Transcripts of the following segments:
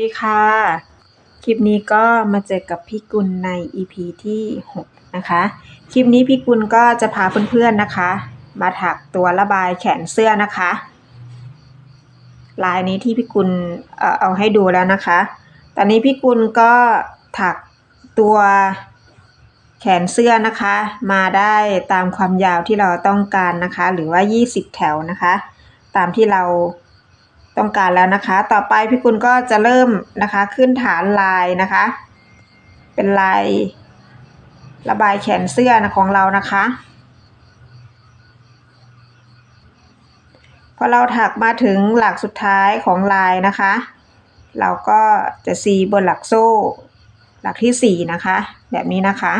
สวัสดีค่ะ คลิปนี้ก็มาเจอกับพี่กุลใน EP ที่ 6 นะคะ คลิปนี้พี่กุลก็จะพาเพื่อนๆนะคะ มาถักตัวระบายแขนเสื้อนะคะ ลายนี้ที่พี่กุลเออเอาให้ดูแล้วนะคะ ตอนนี้พี่กุลก็ถักตัวแขนเสื้อนะคะ มาได้ตามความยาวที่เราต้องการนะคะ หรือว่า 20 แถวนะคะ ตามที่เรา ต้องการแล้วนะคะ ต่อไปพี่กุลก็จะเริ่มนะคะขึ้นฐานลายนะคะ เป็นลายระบายแขนเสื้อนะของเรานะคะพอเราถักมาถึงหลักสุดท้ายของลายนะคะ เราก็จะซีบนหลักโซ่ หลักที่สี่นะคะ แบบนี้นะคะ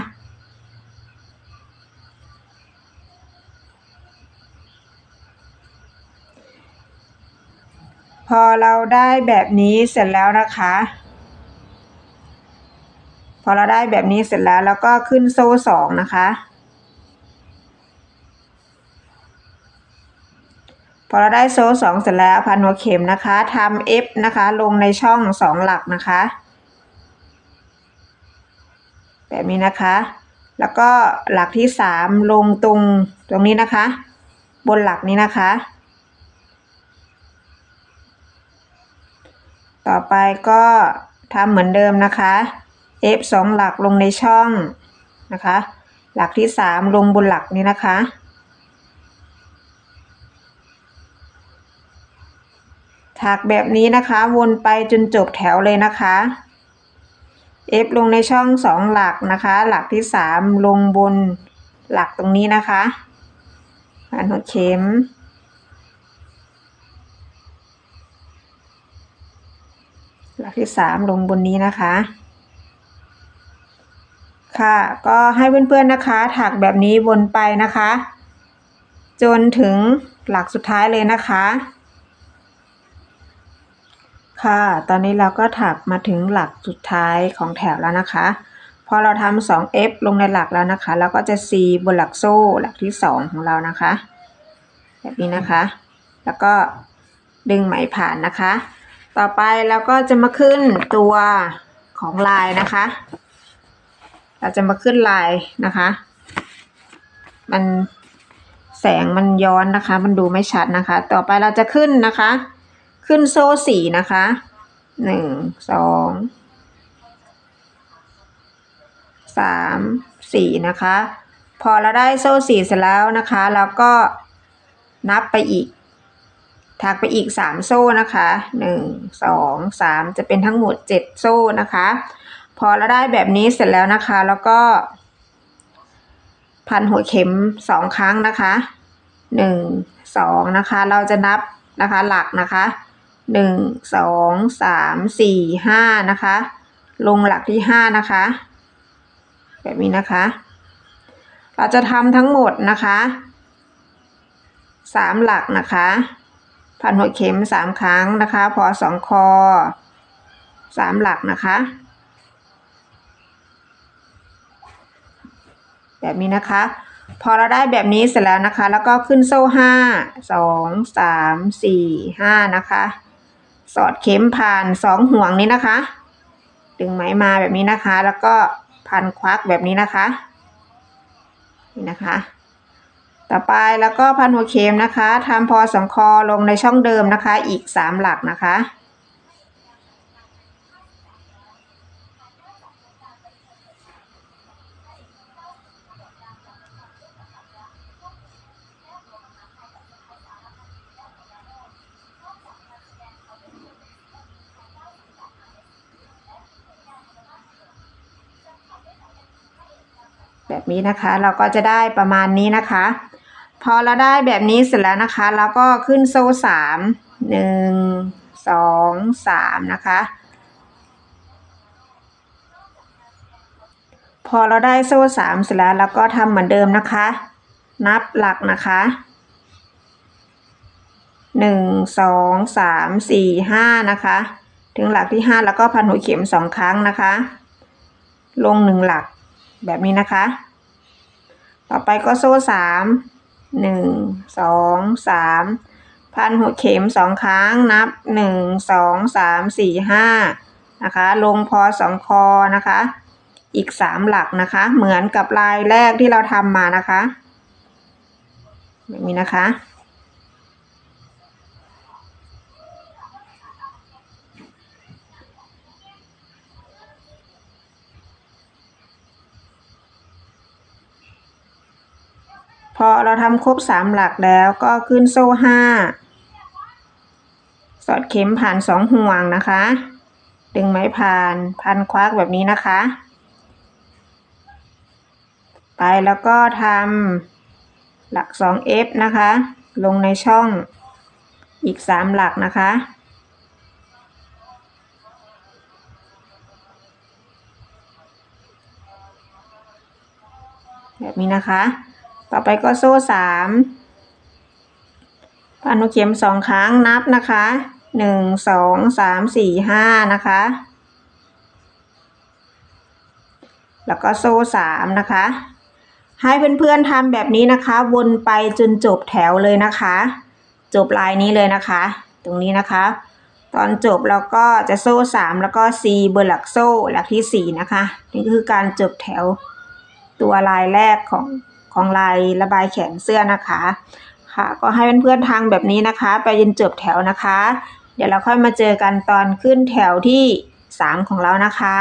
พอเราได้แบบนี้เสร็จแล้วนะคะ พอเราได้แบบนี้เสร็จแล้วแล้วก็ขึ้นโซ่สองนะคะ พอเราได้โซ่สองเสร็จแล้วพันหัวเข็มนะคะทำ F นะคะ ลงในช่องสองหลักนะคะ แบบนี้นะคะ แล้วก็หลักที่สามลงตรงตรงนี้นะคะ บนหลักนี้นะคะ ต่อไปก็ทำเหมือนเดิมนะคะ F สองหลักลงในช่องนะคะ หลักที่สามลงบนหลักนี้นะคะ ถักแบบนี้นะคะวนไปจนจบแถวเลยนะคะ F ลงในช่องสองหลักนะคะ หลักที่สามลงบนหลักตรงนี้นะคะพันหัวเข็ม หลักที่สามลงบนนี้นะคะ ค่ะ ก็ให้เพื่อนๆนะคะ ถักแบบนี้วนไปนะคะ จนถึงหลักสุดท้ายเลยนะคะ ค่ะ ตอนนี้เราก็ถักมาถึงหลักสุดท้ายของแถวแล้วนะคะ พอเราทำสอง F ลงในหลักแล้วนะคะ เราก็จะ C บนหลักโซ่หลักที่สองของเรานะคะ แบบนี้นะคะ แล้วก็ดึงไหมผ่านนะคะ ต่อไปเราก็จะมาขึ้นตัวของลายนะคะ เราจะมาขึ้นลายนะคะ มันแสงมันย้อนนะคะ มันดูไม่ชัดนะคะ ต่อไปเราจะขึ้นนะคะ ขึ้นโซ่สี่นะคะหนึ่งสองสามสี่นะคะ พอเราได้โซ่สี่เสร็จแล้วนะคะ เราก็นับไปอีก ถักไปอีกสามโซ่นะคะหนึ่งสองสามจะเป็นทั้งหมดเจ็ดโซ่นะคะ พอเราได้แบบนี้เสร็จแล้วนะคะ แล้วก็ พันหัวเข็มสองครั้งนะคะหนึ่งสองนะคะ เราจะนับนะคะหลักนะคะหนึ่งสองสามสี่ห้านะคะ ลงหลักที่ห้านะคะ แบบนี้นะคะ เราจะทำทั้งหมดนะคะสามหลักนะคะ พันหัวเข็มสามครั้งนะคะ พอสองคอสามหลักนะคะ แบบนี้นะคะ พอเราได้แบบนี้เสร็จแล้วนะคะ แล้วก็ขึ้นโซ่ห้าสองสามสี่ห้านะคะ สอดเข็มผ่านสองห่วงนี้นะคะ ดึงไหมมาแบบนี้นะคะ แล้วก็พันควักแบบนี้นะคะ นี่นะคะ ต่อไปแล้วก็พันหัวเข็มนะคะทำพอสองคอลงในช่องเดิมนะคะ อีกสามหลักนะคะ แบบนี้นะคะเราก็จะได้ประมาณนี้นะคะ พอเราได้แบบนี้เสร็จแล้วนะคะเราก็ขึ้นโซ่สามหนึ่งสองสามนะคะ พอเราได้โซ่สามเสร็จแล้วเราก็ทำเหมือนเดิมนะคะ นับหลักนะคะหนึ่งสองสามสี่ห้านะคะ ถึงหลักที่ห้าแล้วก็พันหัวเข็มสองครั้งนะคะ ลงหนึ่งหลักแบบนี้นะคะ ต่อไปก็โซ่สาม หนึ่งสองสามพันหัวเข็มสองครั้งนับหนึ่งสองสามสี่ห้านะคะ ลงพอสองคอนะคะ อีกสามหลักนะคะ เหมือนกับลายแรกที่เราทำมานะคะแบบนี้นะคะ พอเราทำครบสามหลักแล้วก็ขึ้นโซ่ห้าสอดเข็มผ่านสองห่วงนะคะ ดึงไม้ผ่านพันควักแบบนี้นะคะ ไปแล้วก็ทำหลัก 2f นะคะ ลงในช่องอีก 3 หลักนะคะ แบบนี้นะคะ ต่อไปก็โซ่สามพันหัวเข็มสองครั้งนับนะคะหนึ่งสองสามสี่ห้านะคะ แล้วก็โซ่สามนะคะ ให้เพื่อนๆทำแบบนี้นะคะ วนไปจนจบแถวเลยนะคะ จบลายนี้เลยนะคะ ตรงนี้นะคะ ตอนจบเราก็จะโซ่สามแล้วก็ซีเบอร์หลักโซ่หลักที่สี่นะคะ นี่คือการจบแถวตัวลายแรกของ ของลายระบายแขนเสื้อนะคะ ค่ะ ก็ให้เพื่อนๆทางแบบนี้นะคะ ไปจนจบแถวนะคะ เดี๋ยวเราค่อยมาเจอกันตอนขึ้นแถวที่สามของเรานะคะ